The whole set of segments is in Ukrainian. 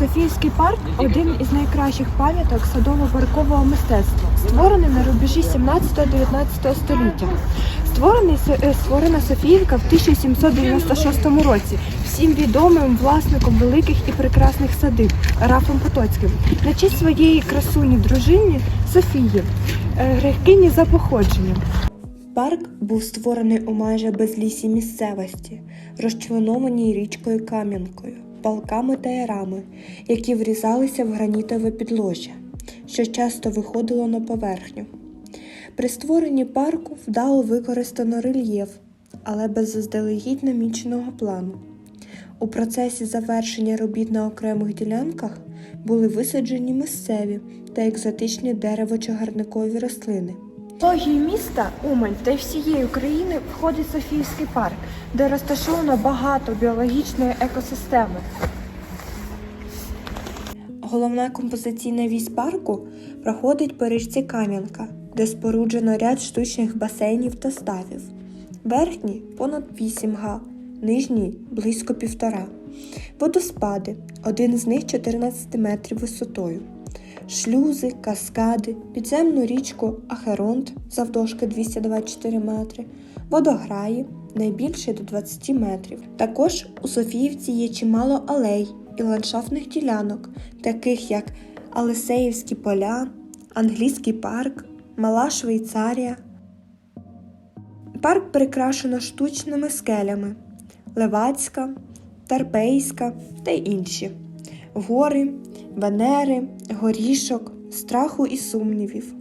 Софіївський парк один із найкращих пам'яток садово-паркового мистецтва, створений на рубежі 17-19 століття. Створений е, створена Софіївка в 1796 році всім відомим власником великих і прекрасних садиб Рафом Потоцьким на честь своєї красуні дружини Софії, е, грехині за походженням. Парк був створений у майже безлісій місцевості, розчленованій річкою Кам'янкою, балками та ярами, які врізалися в гранітове підложжя, що часто виходило на поверхню. При створенні парку вдало використано рельєф, але без заздалегідь наміченого плану. У процесі завершення робіт на окремих ділянках були висаджені місцеві та екзотичні дерево-чагарникові рослини. Логії міста Умань та й всієї України входить Софіївський парк, де розташовано багато біологічної екосистеми. Головна композиційна вісь парку проходить по річці Кам'янка, де споруджено ряд штучних басейнів та ставів. Верхній понад 8 га, нижній близько півтора. Водоспади, один з них 14 метрів висотою. Шлюзи, каскади, підземну річку Ахеронт завдовжки 224 метри, водограї найбільший до 20 метрів. Також у Софіївці є чимало алей і ландшафтних ділянок, таких як Алесеївські поля, Англійський парк, Мала Швейцарія. Парк прикрашено штучними скелями Левацька, Тарпейська та інші. Гори, Венери, горішок, страху і сумнівів,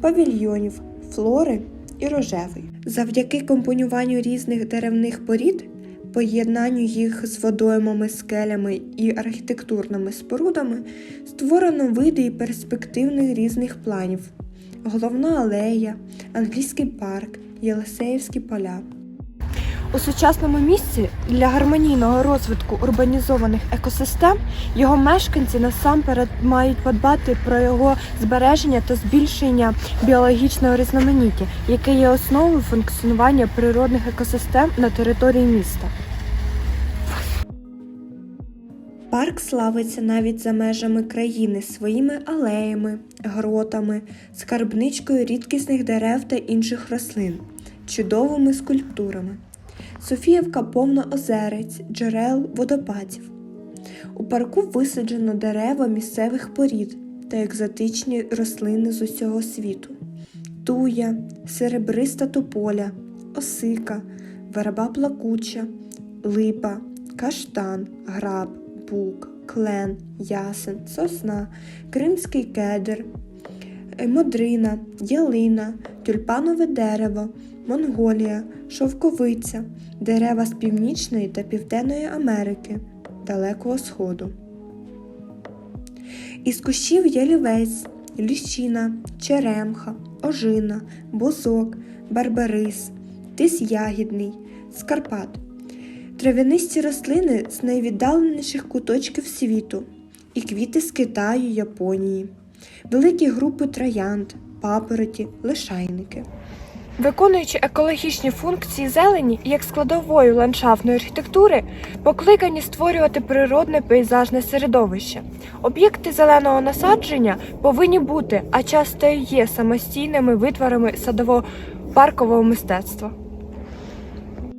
павільйонів, флори і рожевий. Завдяки компонуванню різних деревних порід, поєднанню їх з водоймами, скелями і архітектурними спорудами створено види і перспективних різних планів: головна алея, англійський парк, Єлисеївські поля. У сучасному місці для гармонійного розвитку урбанізованих екосистем його мешканці насамперед мають подбати про його збереження та збільшення біологічного різноманіття, яке є основою функціонування природних екосистем на території міста. Парк славиться навіть за межами країни своїми алеями, гротами, скарбничкою рідкісних дерев та інших рослин, чудовими скульптурами. Софіївка повна озерець, джерел, водопадів. У парку висаджено дерева місцевих порід та екзотичні рослини з усього світу: туя, серебриста тополя, осика, верба плакуча, липа, каштан, граб, бук, клен, ясен, сосна, кримський кедр, е, модрина, ялина, тюльпанове дерево, Монголія, шовковиця, дерева з Північної та Південної Америки, Далекого Сходу. Із кущів ялівець, ліщина, черемха, ожина, бузок, барбарис, тис ягідний, скарпат. Трав'янисті рослини з найвіддаленіших куточків світу і квіти з Китаю, Японії, великі групи троянд, папороті, лишайники. Виконуючи екологічні функції зелені як складової ландшафтної архітектури, покликані створювати природне пейзажне середовище. Об'єкти зеленого насадження повинні бути, а часто є самостійними витворами садово-паркового мистецтва.